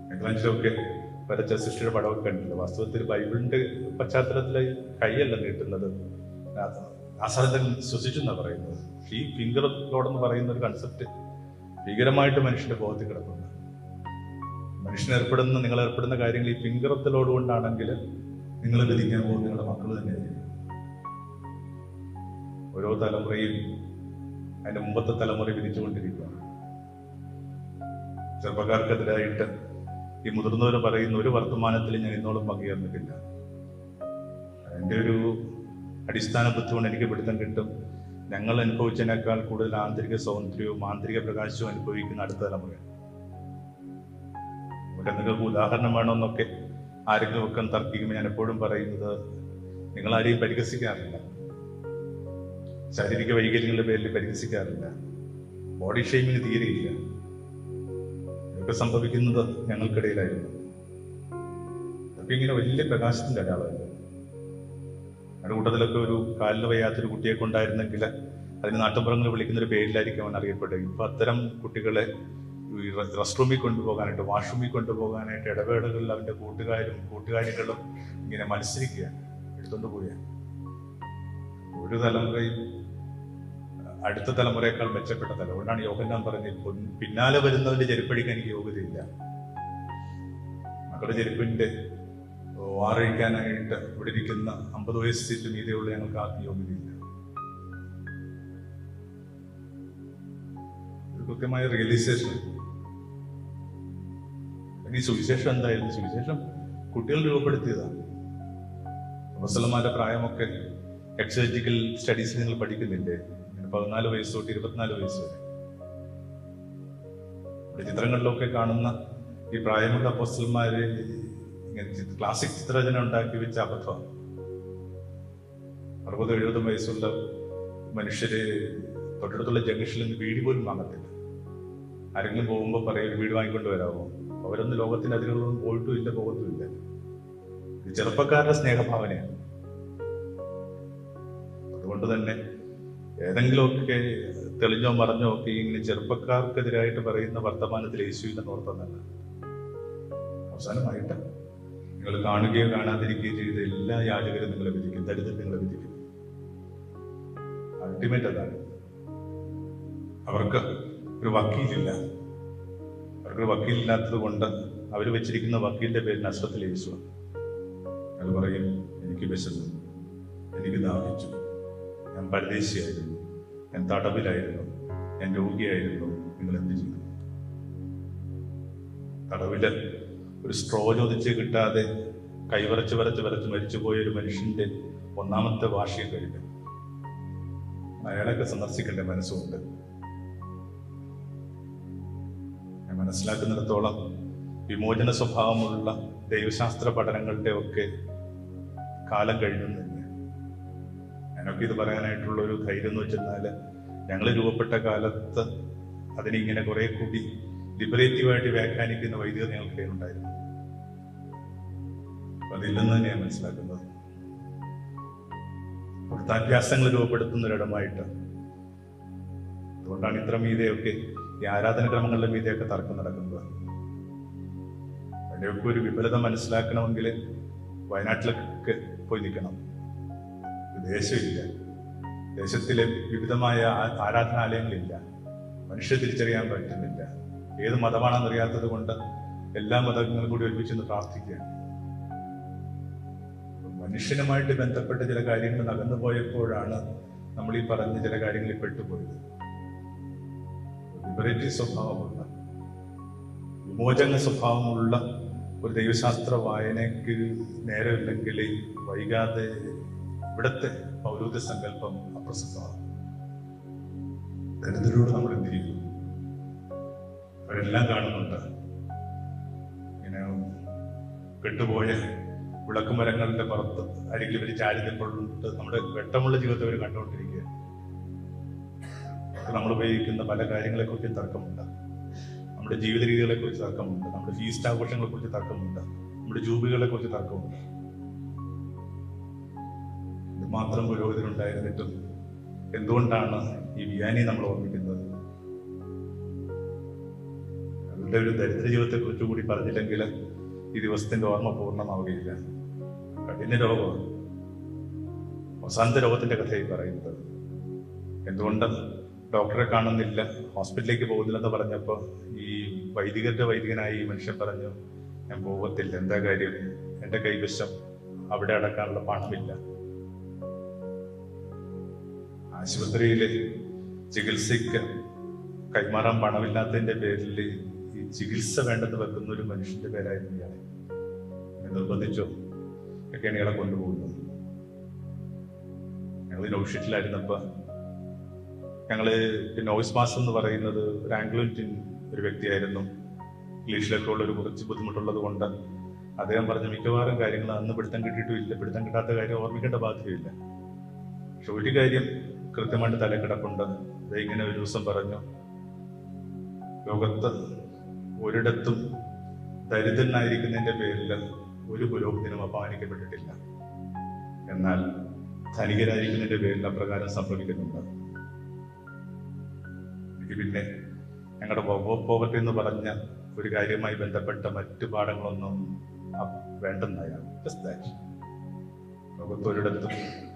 മൈക്ലാഞ്ചലൊക്കെ വരച്ച സൃഷ്ടിയുടെ പടമൊക്കെ കണ്ടില്ല വാസ്തവത്തിൽ ബൈബിളിന്റെ പശ്ചാത്തലത്തിൽ കൈയല്ല നീട്ടുന്നത്. ആസാദൻ ശ്വസിച്ചു എന്നാ പറയുന്നത്. ഈ ഫിംഗർ ഓഫ് ലോഡ് എന്ന് പറയുന്ന ഒരു കൺസെപ്റ്റ് ഭീകരമായിട്ട് മനുഷ്യന്റെ ബോധത്തിൽ കിടക്കുന്നു. മനുഷ്യൻ ഏർപ്പെടുന്ന നിങ്ങൾ ഏർപ്പെടുന്ന കാര്യങ്ങൾ ഈ ഫിംഗർ ഓഫ് ദ ലോഡ് കൊണ്ടാണെങ്കിൽ നിങ്ങൾ വിധിക്കാൻ പോകുന്ന നിങ്ങളുടെ മക്കൾ തന്നെയായിരിക്കും. ഓരോ തലമുറയും അതിന്റെ മുമ്പത്തെ തലമുറ വിരിച്ചുകൊണ്ടിരിക്കുകയാണ് ചെറുപ്പക്കാർക്കെതിരായിട്ട് ഈ മുതിർന്നവർ പറയുന്ന ഒരു വർത്തമാനത്തിൽ ഞാൻ ഇന്നോളം പങ്കുചേർന്നിട്ടില്ല. എന്റെ ഒരു അടിസ്ഥാന ബുദ്ധി കൊണ്ട് എനിക്ക് പിടുത്തം കിട്ടും. ഞങ്ങൾ അനുഭവിച്ചതിനേക്കാൾ കൂടുതൽ ആന്തരിക സൗന്ദര്യവും ആന്തരിക പ്രകാശവും അനുഭവിക്കുന്ന അടുത്ത തലമുറ. നമുക്ക് എന്തെങ്കിലും ഉദാഹരണം വേണമെന്നൊക്കെ ആരെങ്കിലും ഒക്കെ തർക്കിക്കുമ്പോൾ ഞാൻ എപ്പോഴും പറയുന്നത് നിങ്ങൾ ആരെയും പരിഹസിക്കാറില്ല. ശാരീരിക വൈകല്യങ്ങളുടെ പേരിൽ പരിഹസിക്കാറില്ല. Body shaming തീരെയില്ല. ഇതൊക്കെ സംഭവിക്കുന്നത് ഞങ്ങൾക്കിടയിലായിരുന്നു. അതൊക്കെ ഇങ്ങനെ വലിയ പ്രകാശത്തിന്റെ അടയാളമല്ല ഞങ്ങളുടെ കൂട്ടത്തിലൊക്കെ ഒരു കാലിന് വയ്യാത്തൊരു കുട്ടിയെ കൊണ്ടായിരുന്നെങ്കിൽ അതിന് നാട്ടുമ്പുറങ്ങൾ വിളിക്കുന്ന ഒരു പേരിലായിരിക്കും അവൻ അറിയപ്പെട്ടത്. ഇപ്പൊ അത്തരം കുട്ടികളെ ഈ റെസ്റ്റ് റൂമിൽ കൊണ്ടുപോകാനായിട്ട് വാഷ്റൂമിൽ കൊണ്ടുപോകാനായിട്ട് ഇടവേളകളിൽ അവന്റെ കൂട്ടുകാരും കൂട്ടുകാരികളും ഇങ്ങനെ മത്സരിക്കുക എടുത്തുകൊണ്ട് പോയാൽ ഒരു തലമുറയും അടുത്ത തലമുറയേക്കാൾ മെച്ചപ്പെട്ട തലം അതുകൊണ്ടാണ് യോഗന്നാൻ പറഞ്ഞത് പിന്നാലെ വരുന്നവന്റെ ചെരുപ്പടിക്കാൻ എനിക്ക് യോഗ്യതയില്ല. മക്കളുടെ ചെരുപ്പിന്റെ വാറഴിക്കാനായിട്ട് ഇവിടെ ഇരിക്കുന്ന അമ്പത് വയസ്സിൽ മീതെയുള്ള ഞങ്ങൾക്ക് ആർക്കും യോഗ്യതയില്ല. കൃത്യമായ റിയലൈസേഷൻ ഈ സുവിശേഷം എന്തായിരുന്നു? സുവിശേഷം കുട്ടികൾ രൂപപ്പെടുത്തിയതാണ്. മുസലന്മാരുടെ പ്രായമൊക്കെ എക്സോജിക്കൽ സ്റ്റഡീസ് നിങ്ങൾ പഠിക്കുന്നില്ലേ? പതിനാല് വയസ്സ് തൊട്ട് ഇരുപത്തിനാല് വയസ്സ് വരെ. ചിത്രങ്ങളിലൊക്കെ കാണുന്ന ഈ പ്രായമുള്ള അപ്പോസ്റ്റൽമാര് ക്ലാസിക് ചിത്രരചന ഉണ്ടാക്കി വെച്ച അബദ്ധം. അറുപത് എഴുപതും വയസ്സുള്ള മനുഷ്യര് തൊട്ടടുത്തുള്ള ജംഗ്ഷനിൽ നിന്ന് വീട് പോലും വാങ്ങത്തില്ല. ആരെങ്കിലും പോകുമ്പോൾ പറയും "ഒരു വീട് വാങ്ങിക്കൊണ്ട് വരാമോ അവരൊന്നും ലോകത്തിന്റെ അതിരുകളൊന്നും പോയിട്ടും ഇല്ല പോകത്തുമില്ല ചെറുപ്പക്കാരുടെ സ്നേഹഭാവനയാണ്. അതുകൊണ്ട് തന്നെ ഏതെങ്കിലുമൊക്കെ തെളിഞ്ഞോ മറഞ്ഞോ ഒക്കെ ഇങ്ങനെ ചെറുപ്പക്കാർക്കെതിരായിട്ട് പറയുന്ന വർത്തമാനത്തിൽ യേശുവിനെ ഓർത്തെന്നല്ല അവസാനമായിട്ട് നിങ്ങൾ കാണുകയോ കാണാതിരിക്കുകയോ ചെയ്ത എല്ലാ യാചകരും നിങ്ങളെ വിധിക്കും ദരിദ്രം നിങ്ങളെ വിധിക്കും. അൾട്ടിമേറ്റ് അതാണ്. അവർക്ക് ഒരു വക്കീലില്ല. അവർക്ക് വക്കീലില്ലാത്തത് കൊണ്ട് അവർ വെച്ചിരിക്കുന്ന വക്കീലിന്റെ പേര് നഷ്ടത്തിൽ യേശു അത് പറയും എനിക്ക് വിശന്നു. എനിക്ക് ദാഹിച്ചു. ഞാൻ പരദേശിയായിരുന്നു. ഞാൻ തടവിലായിരുന്നു. ഞാൻ രോഗിയായിരുന്നു. നിങ്ങൾ എന്ത് ചെയ്തു? തടവിൽ ഒരു സ്ട്രോ ചോദിച്ച് കിട്ടാതെ കൈവരച്ച് വരച്ച് വരച്ച് മരിച്ചുപോയ ഒരു മനുഷ്യന്റെ ഒന്നാമത്തെ വാശിയെ കഴിഞ്ഞു അയാളൊക്കെ സന്ദർശിക്കേണ്ട മനസ്സുണ്ട് ഞാൻ മനസ്സിലാക്കുന്നിടത്തോളം വിമോചന സ്വഭാവമുള്ള ദൈവശാസ്ത്ര പഠനങ്ങളുടെ ഒക്കെ കാലം കഴിഞ്ഞു. ഞാനൊക്കെ ഇത് പറയാനായിട്ടുള്ള ഒരു ധൈര്യം എന്ന് വെച്ചെന്നാൽ ഞങ്ങൾ രൂപപ്പെട്ട കാലത്ത് അതിനിങ്ങനെ കുറെ കൂടി ലിബറേറ്റീവായിട്ട് വ്യാഖ്യാനിക്കുന്ന വൈദികർ ഞങ്ങൾക്ക് ഉണ്ടായിരുന്നു അതില്ലെന്ന് തന്നെയാണ് മനസ്സിലാക്കുന്നത്. വൃത്താഭ്യാസങ്ങൾ രൂപപ്പെടുത്തുന്ന ഒരിടമായിട്ട് അതുകൊണ്ടാണ് ഇത്ര മീതയൊക്കെ ഈ ആരാധനക്രമങ്ങളുടെ മീതയൊക്കെ തർക്കം നടക്കുന്നത്. അതിന്റെയൊക്കെ ഒരു വിപുലത മനസ്സിലാക്കണമെങ്കിൽ വയനാട്ടിലൊക്കെ പോയി നിൽക്കണം. ദേശമില്ല. ദേശത്തിലെ വിവിധമായ ആരാധനാലയങ്ങളില്ല. മനുഷ്യ തിരിച്ചറിയാൻ പറ്റുന്നില്ല. ഏത് മതമാണെന്ന് അറിയാത്തത് കൊണ്ട് എല്ലാ മതങ്ങളും കൂടി ഒരുമിച്ച് നിന്ന് പ്രാർത്ഥിക്കുകയാണ് മനുഷ്യനുമായിട്ട് ബന്ധപ്പെട്ട ചില കാര്യങ്ങൾ നടന്നു പോയപ്പോഴാണ് നമ്മൾ ഈ പറഞ്ഞ ചില കാര്യങ്ങളിൽ പെട്ടുപോയത്. ലിബറേറ്റീവ് സ്വഭാവമുള്ള വിമോചന സ്വഭാവമുള്ള ഒരു ദൈവശാസ്ത്ര വായനയ്ക്ക് നേരമില്ലെങ്കിൽ വൈകാതെ ഇവിടുത്തെ പൗരോഹിത്യ സങ്കല്പം അപ്രസക്തമാണ്. ദരിദ്രരോട് നമ്മൾ എന്തിരിക്കും അവരെല്ലാം കാണുന്നുണ്ട്. ഇങ്ങനെ കെട്ടുപോയ വിളക്ക് മരങ്ങളുടെ പുറത്ത് അരികിൽ ഇവർ ചാരി നമ്മുടെ വെട്ടമുള്ള ജീവിതത്തെ അവർ കണ്ടുകൊണ്ടിരിക്കുക. നമ്മൾ ഉപയോഗിക്കുന്ന പല കാര്യങ്ങളെക്കുറിച്ചും തർക്കമുണ്ട്. നമ്മുടെ ജീവിത രീതികളെക്കുറിച്ച് തർക്കമുണ്ട്. നമ്മുടെ ഫീസ്റ്റ് ആഘോഷങ്ങളെ കുറിച്ച് തർക്കമുണ്ട്. നമ്മുടെ ജൂബികളെ കുറിച്ച് തർക്കമുണ്ട്. മാത്രം പുരോഗതിനുണ്ടായിരുന്നിട്ടും എന്തുകൊണ്ടാണ് ഈ ബിയാനി നമ്മൾ ഓർമ്മിക്കുന്നത്? അവരുടെ ഒരു ദരിദ്ര ജീവിതത്തെ കുറിച്ച് കൂടി പറഞ്ഞില്ലെങ്കിൽ ഈ ദിവസത്തിന്റെ ഓർമ്മ പൂർണമാവുകയില്ല. കഠിന രോഗമാണ്. അവസാനത്തെ രോഗത്തിന്റെ കഥയായി പറയുന്നത്. എന്തുകൊണ്ട് ഡോക്ടറെ കാണുന്നില്ല ഹോസ്പിറ്റലിലേക്ക് പോകുന്നില്ലെന്ന് പറഞ്ഞപ്പോൾ ഈ വൈദികരുടെ വൈദികനായ ഈ മനുഷ്യൻ പറഞ്ഞു ഞാൻ പോകത്തില്ല എന്താ കാര്യം? എന്റെ കൈവശം അവിടെ അടക്കാനുള്ള പണമില്ല. ആശുപത്രിയിലെ ചികിത്സയ്ക്ക് കൈമാറാൻ പണമില്ലാത്തതിന്റെ പേരിൽ ഈ ചികിത്സ വേണ്ടെന്ന് വെക്കുന്ന ഒരു മനുഷ്യന്റെ പേരായിരുന്നു ഇയാളെ നിർബന്ധിച്ചോ? ഒക്കെയാണ് ഇയാളെ കൊണ്ടുപോകുന്നത്. ഞങ്ങൾ നൗഷീറ്റിലായിരുന്നപ്പോ ഞങ്ങൾ നോയിസ് മാസ് എന്ന് പറയുന്നത് ഒരു ആംഗ്ലോറ്റിൻ ഒരു വ്യക്തിയായിരുന്നു. ഇംഗ്ലീഷിലൊക്കെ ഉള്ള ഒരു കുറച്ച് ബുദ്ധിമുട്ടുള്ളത് കൊണ്ട് അദ്ദേഹം പറഞ്ഞ മിക്കവാറും കാര്യങ്ങൾ അന്ന് പിടുത്തം കിട്ടിയിട്ടുമില്ല പിടുത്തം കിട്ടാത്ത കാര്യം ഓർമ്മിക്കേണ്ട ബാധ്യതയില്ല. പക്ഷെ ഒരു കാര്യം കൃത്യമായിട്ട് തലക്കിടപ്പുണ്ട് ഇങ്ങനെ ഒരു ദിവസം പറഞ്ഞു ലോകത്ത് ഒരിടത്തും ദരിദ്രനായിരിക്കുന്നതിന്റെ പേരിൽ ഒരു പുരോഹിതനും അപമാനിക്കപ്പെട്ടിട്ടില്ല. എന്നാൽ ധനികരായിരിക്കുന്നതിന്റെ പേരിൽ അപ്രകാരം സംഭവിക്കുന്നുണ്ട്. എനിക്ക് പിന്നെ ഞങ്ങളുടെ പോവർട്ടി എന്ന് പറഞ്ഞ ഒരു കാര്യവുമായി ബന്ധപ്പെട്ട മറ്റു പാഠങ്ങളൊന്നും വേണ്ടെന്നായാലും Just that.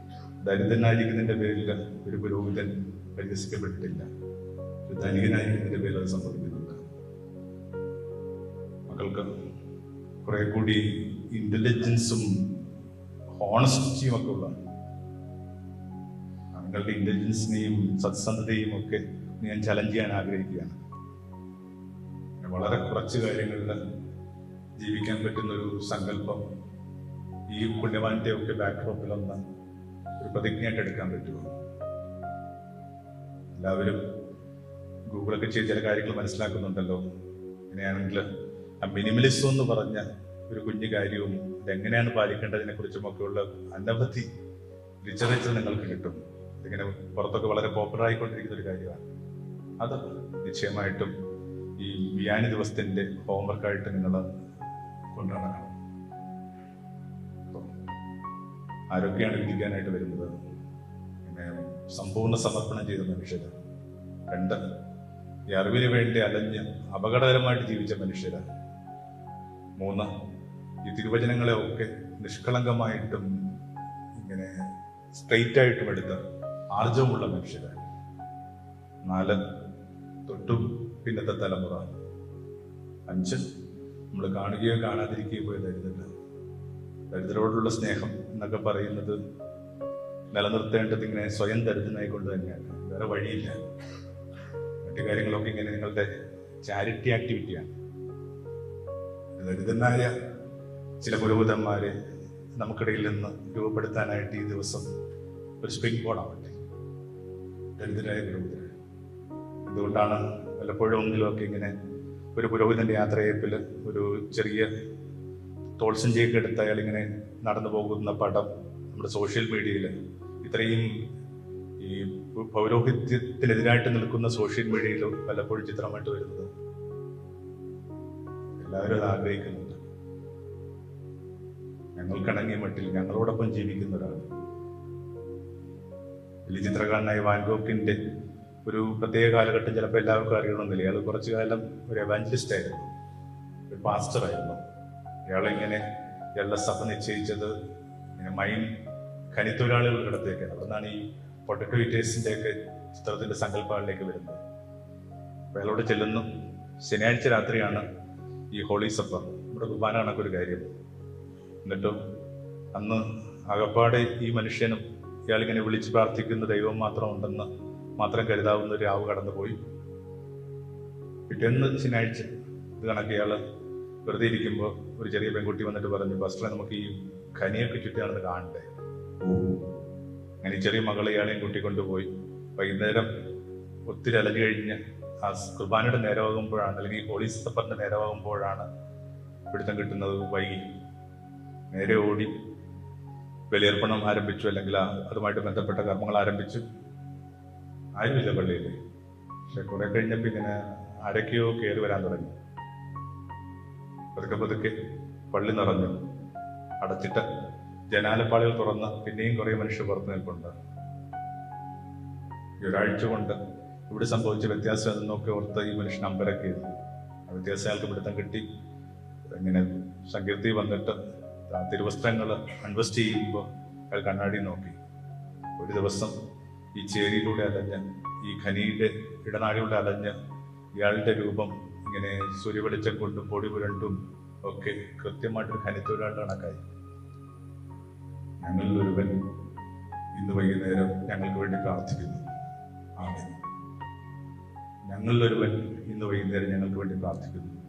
ദരിദ്രനായിരിക്കുന്നതിന്റെ പേരിൽ ഒരു പുരോഹിതൻ പരിഹസിക്കപ്പെട്ടിട്ടില്ല. ഒരു ധനികനായിരിക്കുന്നതിന്റെ പേരിൽ അത് സംഭവിക്കുന്നുണ്ട്. മക്കൾക്ക് കുറെ കൂടി ഇന്റലിജൻസും ഹോണസ്റ്റിയും ഒക്കെ ഉള്ള നിങ്ങളുടെ ഇന്റലിജൻസിനെയും സത്സന്ധതയും ഒക്കെ ഞാൻ ചലഞ്ച് ചെയ്യാൻ ആഗ്രഹിക്കുകയാണ്. വളരെ കുറച്ച് കാര്യങ്ങളിൽ ജീവിക്കാൻ പറ്റുന്ന ഒരു സങ്കല്പം ഈ പുണ്യവാന്റെ ഒക്കെ ബാക്ക്ഡ്രോപ്പിൽ ഒന്ന് ഒരു പ്രതിജ്ഞയായിട്ട് എടുക്കാൻ പറ്റുമോ എല്ലാവരും ഗൂഗിളൊക്കെ ചെയ്ത് ചില കാര്യങ്ങൾ മനസ്സിലാക്കുന്നുണ്ടല്ലോ. അങ്ങനെയാണെങ്കിൽ ആ മിനിമലിസം എന്ന് പറഞ്ഞ ഒരു കുഞ്ഞു കാര്യവും എങ്ങനെയാണ് പാലിക്കേണ്ടതിനെ കുറിച്ചുമൊക്കെയുള്ള അനവധി ലിറ്ററേച്ചർ നിങ്ങൾക്ക് കിട്ടും. ഇതിങ്ങനെ പുറത്തൊക്കെ വളരെ പോപ്പുലർ ആയിക്കൊണ്ടിരിക്കുന്ന ഒരു കാര്യമാണ്. അത് നിശ്ചയമായിട്ടും ഈ വിയാനി ദിവസത്തിന്റെ ഹോംവർക്കായിട്ട് നിങ്ങൾ കൊണ്ടുനടക്കണം ആരൊക്കെയാണ് വിധിക്കാനായിട്ട് വരുന്നത്? പിന്നെ സമ്പൂർണ സമർപ്പണം ചെയ്ത മനുഷ്യര്. രണ്ട് ഈ അറിവിന് വേണ്ടി അലഞ്ഞ് അപകടകരമായിട്ട് ജീവിച്ച മനുഷ്യര്. മൂന്ന് ഈ തിരുവചനങ്ങളെ ഒക്കെ നിഷ്കളങ്കമായിട്ടും ഇങ്ങനെ സ്ട്രെയിറ്റ് ആയിട്ടും എടുത്ത ആർജവുമുള്ള മനുഷ്യരാണ് നാല് തൊട്ടും പിന്നത്തെ തലമുറ. അഞ്ച് നമ്മൾ കാണുകയോ കാണാതിരിക്കുകയോ പോയ ദരിദ്രത ദരിദ്രരോടുള്ള സ്നേഹം. എന്നൊക്കെ പറയുന്നത് നിലനിർത്തേണ്ടത് ഇങ്ങനെ സ്വയം കൊണ്ട് തന്നെയാണ്. വേറെ വഴിയില്ല. മറ്റു കാര്യങ്ങളൊക്കെ ഇങ്ങനെ നിങ്ങളുടെ ചാരിറ്റി ആക്ടിവിറ്റിയാണ് ദരിദ്രനായ ചില പുരോഹിതന്മാരെ നമുക്കിടയിൽ നിന്ന് രൂപപ്പെടുത്താനായിട്ട് ഈ ദിവസം ഒരു സ്പ്രിംഗ് ബോർഡാവട്ടെ ദരിദ്രരായ പുരോഹിതർ എന്തുകൊണ്ടാണ് വല്ലപ്പോഴും ഒന്നിലുമൊക്കെ ഇങ്ങനെ ഒരു പുരോഹിതന്റെ യാത്രയപ്പിൽ ഒരു ചെറിയ തോൾസഞ്ചിയൊക്കെ എടുത്ത് അയാൾ ഇങ്ങനെ നടന്നു പോകുന്ന പടം നമ്മുടെ സോഷ്യൽ മീഡിയയിൽ ഇത്രയും ഈ പൗരോഹിത്യത്തിനെതിരായിട്ട് നിൽക്കുന്ന സോഷ്യൽ മീഡിയയിൽ പലപ്പോഴും ചിത്രമായിട്ട് വരുന്നത്. എല്ലാവരും അത് ആഗ്രഹിക്കുന്നുണ്ട്. ഞങ്ങൾക്കണങ്ങിയ മട്ടിൽ ഞങ്ങളോടൊപ്പം ജീവിക്കുന്ന ഒരാൾ. വലിയ ചിത്രകാരനായ വാൻഗോക്കിന്റെ ഒരു പ്രത്യേക കാലഘട്ടം ചിലപ്പോൾ എല്ലാവർക്കും അറിയണമെന്നില്ല. അയാൾ കുറച്ചു കാലം ഒരു എവാഞ്ചലിസ്റ്റ് ആയിരുന്നു. ഒരു പാസ്റ്റർ ആയിരുന്നു. അയാളിങ്ങനെ ഇയാളുടെ സഭ നിശ്ചയിച്ചത് ഇങ്ങനെ മൈൻ ഖനിത്തൊഴിലാളികളുടെ ഇടത്തേക്കാണ് അവിടുന്നാണ് ഈ പൊട്ടറ്റോ ഒക്കെ ചിത്രത്തിന്റെ സങ്കല്പങ്ങളിലേക്ക് വരുന്നത്. അപ്പൊ അയാളോട് ചെല്ലുന്നു. ശനിയാഴ്ച രാത്രിയാണ് ഈ ഹോളി സഭ. നമ്മുടെ കുർബാന കണക്കൊരു കാര്യം. എന്നിട്ടും അന്ന് അകപ്പാടെ ഈ മനുഷ്യനും ഇയാളിങ്ങനെ വിളിച്ച് പ്രാർത്ഥിക്കുന്ന ദൈവം മാത്രം ഉണ്ടെന്ന് മാത്രം കരുതാവുന്ന ഒരു രാവ് കടന്നുപോയി. പിറ്റേന്ന് ശനിയാഴ്ച ഇത് കണക്ക് ഇയാൾ വെറുതെ ഇരിക്കുമ്പോൾ ഒരു ചെറിയ പെൺകുട്ടി വന്നിട്ട് പറഞ്ഞു ഫസ്റ്ററെ നമുക്ക് ഈ ഖനിയൊക്കെ ചുറ്റിയാണെന്ന് കാണണ്ടേ? അങ്ങനെ ചെറിയ മകളെ ഇയാളെയും കൂട്ടിക്കൊണ്ടുപോയി വൈകുന്നേരം ഒത്തിരി അലഞ്ഞു കഴിഞ്ഞ് ആ കുർബാനയുടെ നേരമാകുമ്പോഴാണ് അല്ലെങ്കിൽ ഹോളി സപ്പറിന്റെ നേരമാകുമ്പോഴാണ് പിടുത്തം കിട്ടുന്നത് വൈകി. നേരെ ഓടി ബലിയർപ്പണം ആരംഭിച്ചു അല്ലെങ്കിൽ അതുമായിട്ട് ബന്ധപ്പെട്ട കർമ്മങ്ങൾ ആരംഭിച്ചു ആരുമില്ല പള്ളിയിൽ. പക്ഷെ കുറെ കഴിഞ്ഞപ്പോ ഇങ്ങനെ ആരൊക്കെയോ കയറി വരാൻ തുടങ്ങി. പതുക്കെ പതുക്കെ പള്ളി നിറഞ്ഞു. അടച്ചിട്ട് ജനാലപ്പാളികൾ തുറന്ന് പിന്നെയും കുറേ മനുഷ്യർ പുറത്തു നിൽപ്പുണ്ട്. ഈ ഒരാഴ്ച കൊണ്ട് ഇവിടെ സംഭവിച്ച വ്യത്യാസം എന്നൊക്കെ ഓർത്ത് ഈ മനുഷ്യൻ അമ്പരൊക്കെ ആ വ്യത്യാസം അയാൾക്ക് പിടുത്തം കിട്ടി. ഇങ്ങനെ സങ്കീർത്തി വന്നിട്ട് തിരുവസ്ത്രങ്ങൾ അൺവെസ്റ്റ് ചെയ്യുമ്പോൾ അയാൾ കണ്ണാടി നോക്കി. ഒരു ദിവസം ഈ ചേരിയിലൂടെ അലഞ്ഞ് ഈ ഖനിയുടെ ഇടനാഴിയുടെ അലഞ്ഞ് ഇയാളുടെ രൂപം ഇങ്ങനെ സൂര്യവെളിച്ചം കൊണ്ടും പൊടി പുരണ്ടും ഒക്കെ കൃത്യമായിട്ടൊരു ഖനിത്തൊഴിലാളി കണക്കായി. ഞങ്ങളിൽ ഒരുവൻ ഇന്ന് വൈകുന്നേരം ഞങ്ങൾക്ക് വേണ്ടി പ്രാർത്ഥിക്കുന്നു. ആമേൻ. ഞങ്ങളിൽ ഒരുവൻ ഇന്ന് വൈകുന്നേരം ഞങ്ങൾക്ക് വേണ്ടി പ്രാർത്ഥിക്കുന്നു.